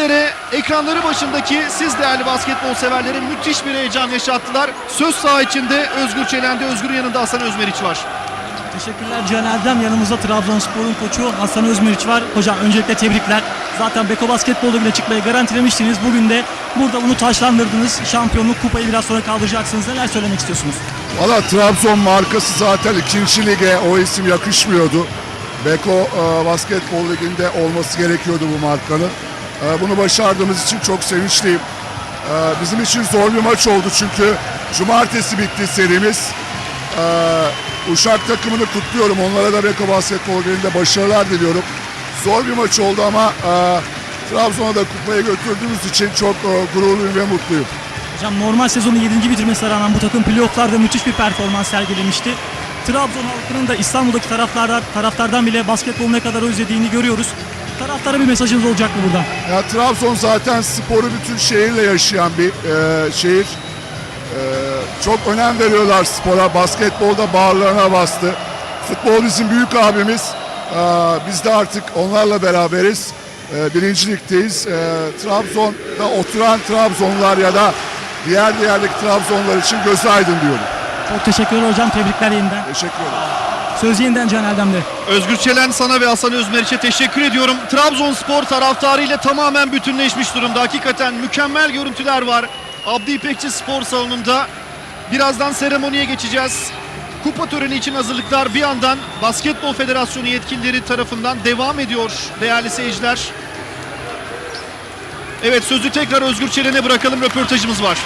bizlere ekranları başındaki siz değerli basketbol severlerin müthiş bir heyecan yaşattılar. Söz saha içinde Özgür Çelen'de, Özgür'ün yanında Hasan Özmeriç var. Teşekkürler Cihan Erdem. Yanımızda Trabzonspor'un koçu Hasan Özmeriç var. Hocam öncelikle tebrikler. Zaten Beko Basketbol'da bile çıkmayı garantilemiştiniz. Bugün de burada bunu taşlandırdınız. Şampiyonluk kupayı biraz sonra kaldıracaksınız. Neler söylemek istiyorsunuz? Valla Trabzon markası zaten ikinci lige o isim yakışmıyordu. Beko e, Basketbol Ligi'nde olması gerekiyordu bu markanın. E, bunu başardığımız için çok sevinçliyim. E, bizim için zor bir maç oldu çünkü cumartesi bitti serimiz. E, Uşak takımını kutluyorum. Onlara da Beko Basketbol Ligi'nde başarılar diliyorum. Zor bir maç oldu ama e, Trabzon'a da kupayı götürdüğümüz için çok e, gururluyum ve mutluyum. Hocam normal sezonu 7. bitirmesine rağmen bu takım playofflarda müthiş bir performans sergilemişti. Trabzon halkının da İstanbul'daki taraftarlar, taraftardan bile basketbolu ne kadar özlediğini görüyoruz. Taraftara bir mesajınız olacak mı buradan? Ya Trabzon zaten sporu bütün şehirle yaşayan bir e, şehir. E, çok önem veriyorlar spora. Basketbolda bağırlarına bastı. Futbol bizim büyük abimiz. E, biz de artık onlarla beraberiz. E, birinci ligdeyiz. E, Trabzon'da oturan Trabzonlar ya da diğer diğerdeki Trabzonlar için gözü aydın diyorum. Çok teşekkürler hocam. Tebrikler yeniden. Teşekkür ederim. Söz yeniden Cihan Erdem'de. Özgür Çelen sana ve Hasan Özmeriç'e teşekkür ediyorum. Trabzonspor taraftarıyla tamamen bütünleşmiş durumda. Hakikaten mükemmel görüntüler var. Abdi İpekçi Spor Salonu'nda. Birazdan seremoniye geçeceğiz. Kupa töreni için hazırlıklar bir yandan Basketbol Federasyonu yetkilileri tarafından devam ediyor değerli seyirciler. Evet sözü tekrar Özgür Çelen'e bırakalım röportajımız var.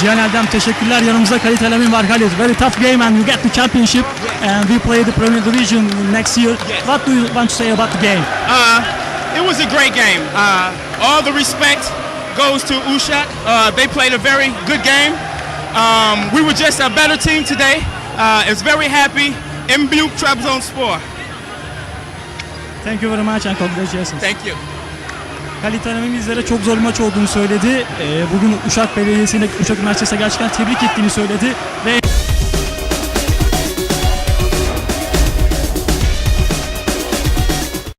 Cihan Erdem teşekkürler. Yanımızda Halit Alamin var. Halit, very tough game and you get the championship and we play the Premier Division next year. What do you want to say about the game? Uh, it was a great game. Uh, all the respect goes to Ushak. Uh, they played a very good game. Um, we were just a better team today. Uh, it's very happy. Mbuk Trabzonspor. Thank you very much and congratulations. Thank you. Halit Alamin bizlere çok zor maç olduğunu söyledi. Ee, bugün Uşak Belediyesi'ne, Uşak Üniversitesi'ne gerçekten tebrik ettiğini söyledi ve